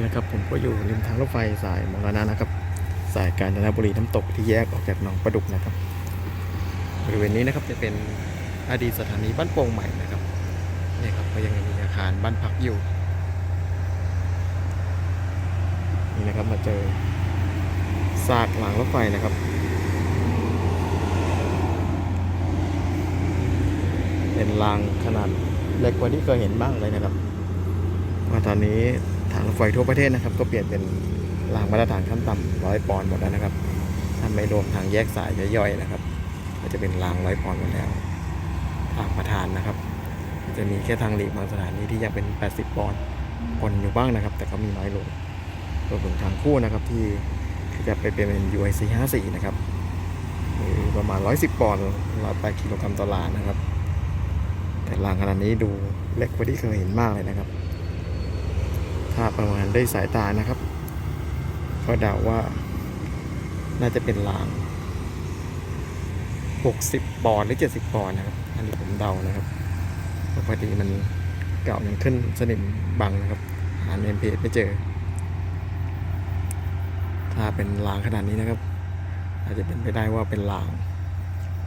นี่นะครับผมก็อยู่ริมทางรถไฟสายมรณะนะครับ สายกาญจนบุรีน้ำตกที่แยกออกจากหนองประดุกนะครับ บริเวณนี้นะครับจะเป็นอดีตสถานีบ้านโป่งใหม่นะครับนี่ครับก็ยังมีอาคารบ้านพักอยู่นี่นะครับมาเจอซากรางรถไฟนะครับเป็นรางขนาดเล็กกว่าที่เคยเห็นบ้างเลยนะครับว่าตอนนี้ ทางรถไฟทั่วประเทศนะครับ ก็เปลี่ยนเป็นรางมาตรฐานขั้นต่ำร้อยปอนด์หมดแล้วนะครับถ้าไม่รวมทางแยกสายย่อยๆนะครับ ก็จะเป็นรางร้อยปอนด์หมดแล้ว ทางประธานนะครับ จะมีแค่ทางหลีกบางสถานีที่ยังเป็น 80 ปอนด์ปนอยู่บ้างนะครับ แต่ก็มีน้อยลงรวมถึงทางคู่นะครับที่ที่จะไปเป็น UIC 54 นะครับหรือประมาณ 110 ปอนด์108กิโลกรัมต่อลานะครับ แต่รางขนาดนี้ดูเล็กกว่าที่เคยเห็นมากเลยนะครับ ถ้าประมาณด้สายตานะครับ ก็เดาว่า น่าจะเป็นราง 60 ปอนด์หรือ 70 ปอนด์นะครับ อันนี้ผมเดานะครับเพราะพอดีมันเก่ายังขึ้นสนิมบังนะครับ หาเนมเพจไม่เจอ ถ้าเป็นรางขนาดนี้นะครับ อาจจะเป็นไปได้ว่าเป็นราง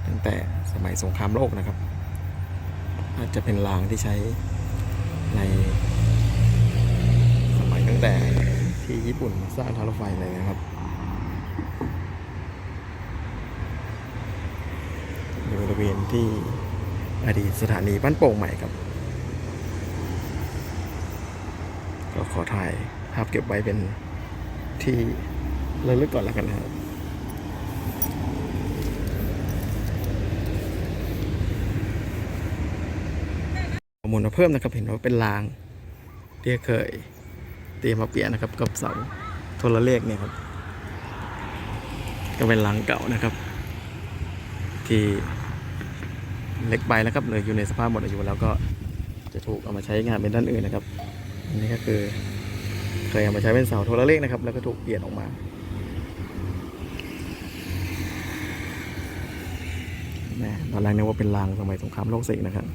ตั้งแต่สมัยสงครามโลกนะครับ อาจจะเป็นรางที่ใช้ใน แต่ที่ญี่ปุ่นสร้างทางรถไฟเลยนะครับอยู่บริเวณที่อดีตสถานีบ้านโป่งใหม่ครับ ก็ขอถ่ายภาพเก็บไว้เป็นที่ระลึกก่อนแล้วกันนะครับข้อมูลมาเพิ่มนะครับเห็นว่าเป็นรางที่เคย เตรียมมาเปลี่ยนนะครับ กับเสาโทรเลขเนี่ยครับ ก็เป็นรางเก่านะครับ ที่เล็กไปแล้วครับเลยอยู่ในสภาพหมดอายุแล้วก็จะถูกเอามาใช้งานเป็นด้านอื่นนะครับอันนี้ก็คือเคยเอามาใช้เป็นเสาโทรเลขนะครับ แล้วก็ถูกเปลี่ยนออกมาแหมตอนแรกนึกว่าเป็นรางสมัยสงครามโลกสี่นะครับ